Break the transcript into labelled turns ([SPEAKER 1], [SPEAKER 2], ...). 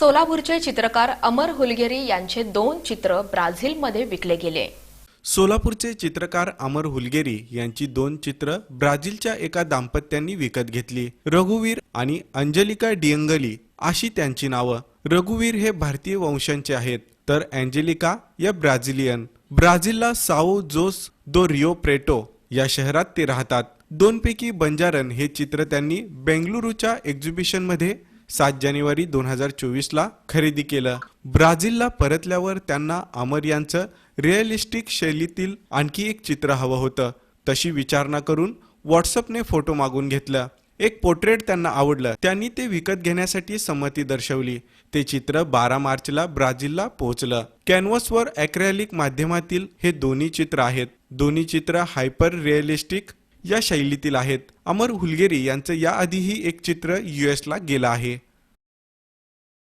[SPEAKER 1] सोलापूरचे चित्रकार अमर हुलगेरी यांचे दोन चित्र ब्राझीलमध्ये विकले गेले.
[SPEAKER 2] सोलापूरचे चित्रकार अमर हुलगेरी यांची दोन चित्र ब्राझीलच्या एका दाम्पत्यांनी विकत घेतली. रघुवीर आणि अंजलिका डियंगली अशी त्यांची नावं. रघुवीर हे भारतीय वंशांचे आहेत तर अँजेलिका या ब्राझिलियन. ब्राझीलला Sao Jose do Rio Preto या शहरात ते राहतात. दोनपैकी बंजारन हे चित्र त्यांनी बेंगलुरूच्या एक्झिबिशनमध्ये सात जानेवारी दोन हजार चोवीसला खरेदी केलं. ब्राझीलला परतल्यावर त्यांना अमर यांचं रिअलिस्टिक शैलीतील आणखी एक चित्र हवं होतं. तशी विचारणा करून व्हॉट्सअपने फोटो मागून घेतला. एक पोर्ट्रेट त्यांना आवडलं. त्यांनी ते विकत घेण्यासाठी संमती दर्शवली. ते चित्र बारा मार्चला ब्राझीलला पोहोचलं. कॅनव्हसवर अॅक्रॅलिक माध्यमातील हे दोन्ही चित्र आहेत. दोन्ही चित्र हायपर रिअलिस्टिक या शैलीतील आहेत. अमर हुलगेरी यांचं याआधीही एक चित्र युएसला गेलं आहे.